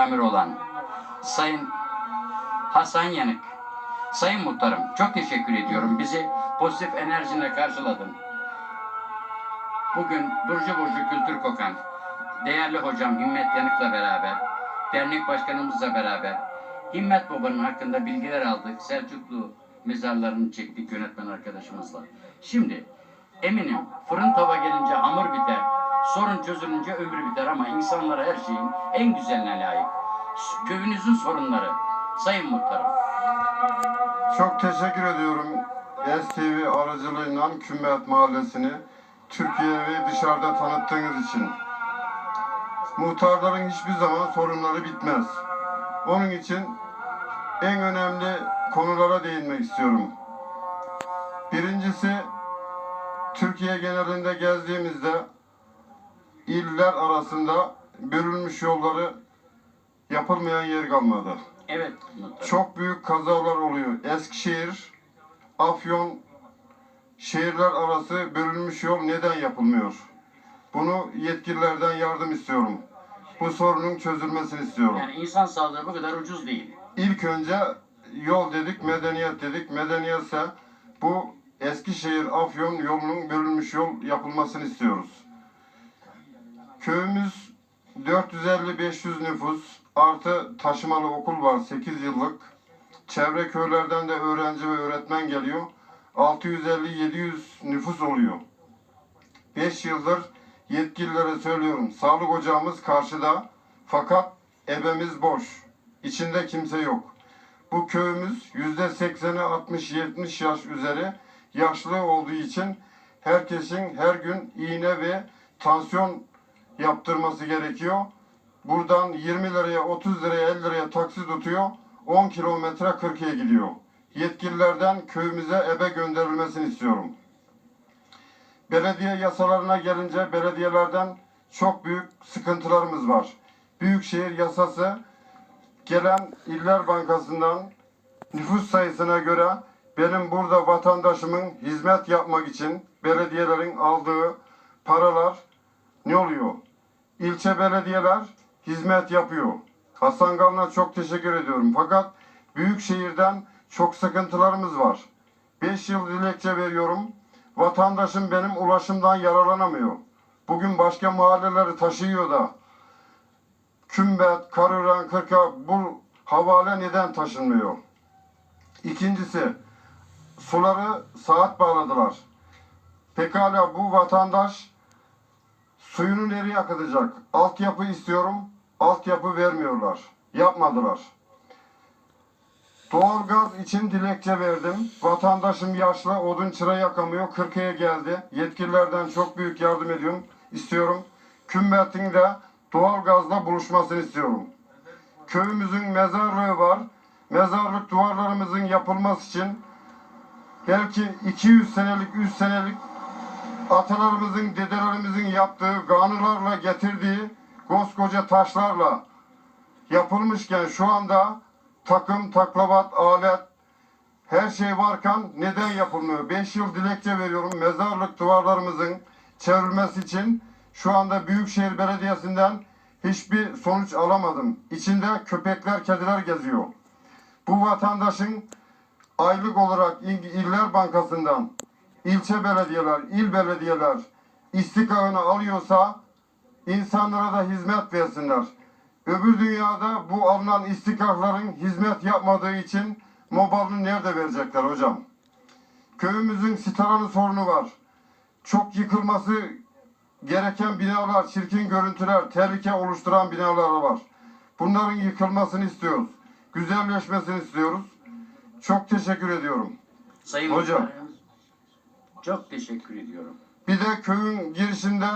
amir olan Sayın Hasan Yanık. Sayın Muhtarım çok teşekkür ediyorum. Bizi pozitif enerjinle karşıladın. Bugün Durcu Burcu Kültür Kokan, değerli hocam Himmet Yanık'la beraber, dernek başkanımızla beraber, Himmet Baba'nın hakkında bilgiler aldık. Selçuklu mezarlarını çektik yönetmen arkadaşımızla. Şimdi eminim fırın tava gelince sorun çözülünce ömür biter ama insanlara her şeyin en güzeline layık. Köyünüzün sorunları, Sayın Muhtarım. Çok teşekkür ediyorum STV aracılığıyla Kümbet Mahallesi'ni Türkiye ve dışarıda tanıttığınız için. Muhtarların hiçbir zaman sorunları bitmez. Onun için en önemli konulara değinmek istiyorum. Birincisi Türkiye genelinde gezdiğimizde iller arasında bölünmüş yolları yapılmayan yer kalmadı. Evet. Çok büyük kazalar oluyor. Eskişehir, Afyon şehirler arası bölünmüş yol neden yapılmıyor? Bunu yetkililerden yardım istiyorum. Bu sorunun çözülmesini istiyorum. Yani insan sağlığı bu kadar ucuz değil. İlk önce yol dedik, medeniyet dedik. Medeniyetse bu Eskişehir Afyon yolunun bölünmüş yol yapılmasını istiyoruz. Köyümüz 450-500 nüfus artı taşımalı okul var 8 yıllık. Çevre köylerden de öğrenci ve öğretmen geliyor. 650-700 nüfus oluyor. 5 yıldır yetkililere söylüyorum. Sağlık ocağımız karşıda fakat ebemiz boş. İçinde kimse yok. Bu köyümüz %80'i 60-70 yaş üzeri yaşlı olduğu için herkesin her gün iğne ve tansiyon yaptırması gerekiyor. Buradan 20 liraya, 30 liraya, 50 liraya taksit tutuyor. 10 kilometre 40'ya gidiyor. Yetkililerden köyümüze ebe gönderilmesini istiyorum. Belediye yasalarına gelince belediyelerden çok büyük sıkıntılarımız var. Büyükşehir yasası gelen İller Bankası'ndan nüfus sayısına göre benim burada vatandaşımın hizmet yapmak için belediyelerin aldığı paralar ne oluyor? İlçe belediyeler hizmet yapıyor. Hasan Galın'a çok teşekkür ediyorum. Fakat büyük şehirden çok sıkıntılarımız var. 5 yıl dilekçe veriyorum. Vatandaşım benim ulaşımdan yararlanamıyor. Bugün başka mahalleleri taşıyor da Kümbet, Karıran, Kırka bu havale neden taşınmıyor? İkincisi, suları saat bağladılar. Pekala bu vatandaş suyunu nereye akıtacak? Altyapı istiyorum, altyapı vermiyorlar. Yapmadılar. Doğalgaz için dilekçe verdim. Vatandaşım yaşlı, odun çıra yakamıyor. Kırkaya geldi. Yetkililerden çok büyük yardım ediyorum. istiyorum. Kümbet'in de doğalgazla buluşmasını istiyorum. Köyümüzün mezarlığı var. Mezarlık duvarlarımızın yapılması için belki 200 senelik, 3 senelik atalarımızın, dedelerimizin yaptığı, ganılarla getirdiği koskoca taşlarla yapılmışken şu anda takım, taklavat, alet her şey varken neden yapılmıyor? 5 yıl dilekçe veriyorum mezarlık duvarlarımızın çevrilmesi için şu anda Büyükşehir Belediyesi'nden hiçbir sonuç alamadım. İçinde köpekler, kediler geziyor. Bu vatandaşın aylık olarak İl- İller Bankası'ndan ilçe belediyeler, il belediyeler istikrarını alıyorsa insanlara da hizmet versinler. Öbür dünyada bu alınan istikrarların hizmet yapmadığı için mobalini nerede verecekler hocam? Köyümüzün sitaranı sorunu var. Çok yıkılması gereken binalar, çirkin görüntüler, tehlike oluşturan binalar var. Bunların yıkılmasını istiyoruz. Güzelleşmesini istiyoruz. Çok teşekkür ediyorum. Sayın Hocam. Çok teşekkür ediyorum. Bir de köyün girişinde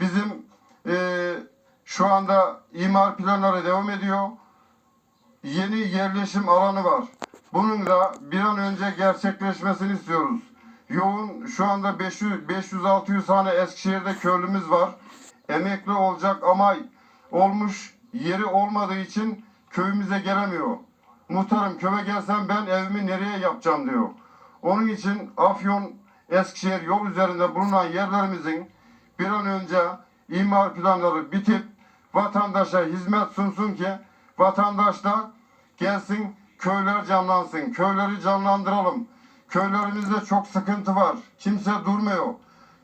bizim eee, şu anda imar planları devam ediyor. Yeni yerleşim alanı var. Bunun da bir an önce gerçekleşmesini istiyoruz. Yoğun şu anda 500 500-600 tane Eskişehir'de köylümüz var. Emekli olacak ama olmuş yeri olmadığı için köyümüze gelemiyor. Muhtarım köye gelsem ben evimi nereye yapacağım diyor. Onun için Afyon Eskişehir yol üzerinde bulunan yerlerimizin bir an önce imar planları bitip vatandaşa hizmet sunsun ki Vatandaş da gelsin köyler canlansın. Köyleri canlandıralım. Köylerimizde çok sıkıntı var. Kimse durmuyor.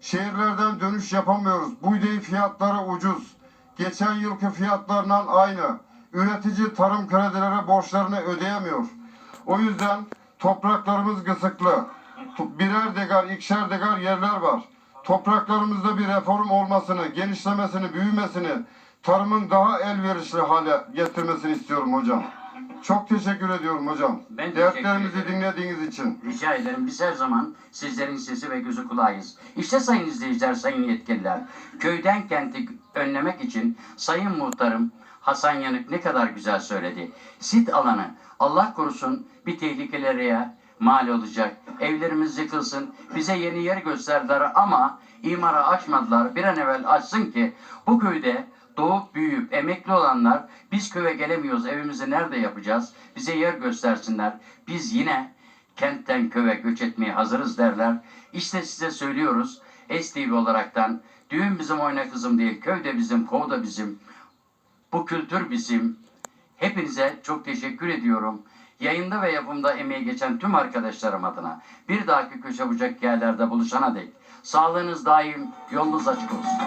Şehirlerden dönüş yapamıyoruz. Buğday fiyatları ucuz. Geçen yılki fiyatlarla aynı. Üretici tarım kredilere borçlarını ödeyemiyor. O yüzden topraklarımız kısıklı. Birer degar, ikişer degar yerler var. Topraklarımızda bir reform olmasını, genişlemesini, büyümesini, tarımın daha elverişli hale getirmesini istiyorum hocam. Çok teşekkür ediyorum hocam. Ben ederim. dinlediğiniz için. Rica ederim. Biz her zaman sizlerin sesi ve gözü kulağıyız. İşte sayın izleyiciler, sayın yetkililer. Köyden kenti önlemek için sayın muhtarım Hasan Yanık ne kadar güzel söyledi. Sit alanı Allah korusun bir tehlikelere mal olacak. Evlerimiz yıkılsın. Bize yeni yer gösterdiler ama imara açmadılar. Bir an evvel açsın ki bu köyde doğup büyüyüp emekli olanlar biz köye gelemiyoruz evimizi nerede yapacağız bize yer göstersinler biz yine kentten köye göç etmeye hazırız derler İşte size söylüyoruz STV olaraktan düğün bizim oyna kızım değil köy de bizim kov da bizim bu kültür bizim hepinize çok teşekkür ediyorum yayında ve yapımda emeği geçen tüm arkadaşlarım adına bir dahaki köşe bucak yerlerde buluşana dek sağlığınız daim yolunuz açık olsun